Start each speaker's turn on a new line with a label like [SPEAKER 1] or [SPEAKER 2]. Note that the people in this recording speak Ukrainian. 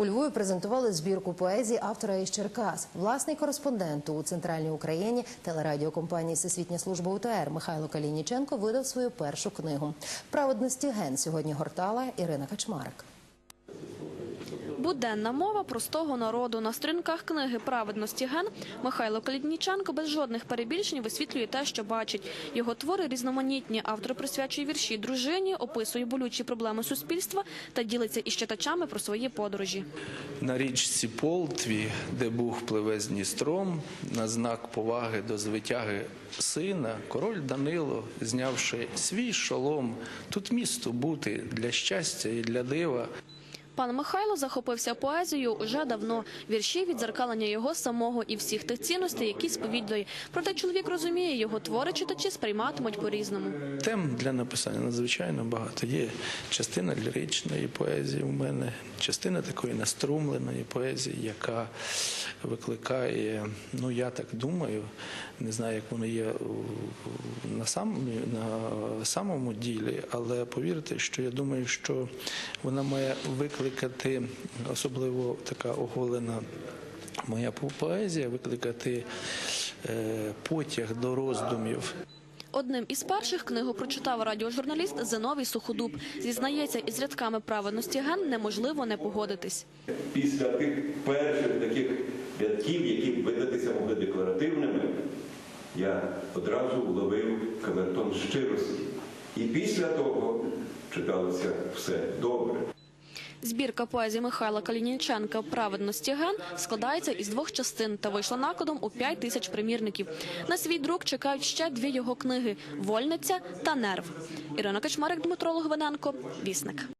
[SPEAKER 1] У Львові презентували збірку поезії автора із Черкас. Власний кореспондент у центральній Україні телерадіокомпанії Всесвітня служба УТР Михайло Калініченко видав свою першу книгу. Праведності ген сьогодні гортала Ірина Качмарик.
[SPEAKER 2] Буденна мова простого народу. На сторінках книги «Праведності ген» Михайло Калідніченко без жодних перебільшень висвітлює те, що бачить. Його твори різноманітні. Автор присвячує вірші дружині, описує болючі проблеми суспільства та ділиться із читачами про свої подорожі.
[SPEAKER 3] На річці Полтві, де Буг пливе з Дністром, на знак поваги до звитяги сина, король Данило, знявши свій шолом, тут місто бути для щастя і для дива.
[SPEAKER 2] Пан Михайло захопився поезією уже давно. Вірші відзеркалення його самого і всіх тих цінностей, які сповідує. Проте чоловік розуміє, його твори читачі сприйматимуть по-різному.
[SPEAKER 3] Тем для написання надзвичайно багато. Є частина ліричної поезії у мене, частина такої наструмленої поезії, яка викликає, ну я так думаю, не знаю, як воно є на самому, на самому ділі, але повірте, що я думаю, що вона має викликати, особливо така оголена моя поезія, викликати е, потяг до роздумів.
[SPEAKER 2] Одним із перших книгу прочитав радіожурналіст Зиновій Суходуб. Зізнається, із рядками праведності ген неможливо не погодитись.
[SPEAKER 4] після тих перших таких рядків, які видатися могли декларативними, я одразу вловив камертон щирості. І після того читалося все добре.
[SPEAKER 2] Збірка поезії Михайла Калініченка «Праведності ген» складається із двох частин та вийшла накладом у 5 тисяч примірників. На свій друк чекають ще дві його книги «Вольниця» та «Нерв». Ірина Качмарик, Дмитро Логвиненко, Вісник.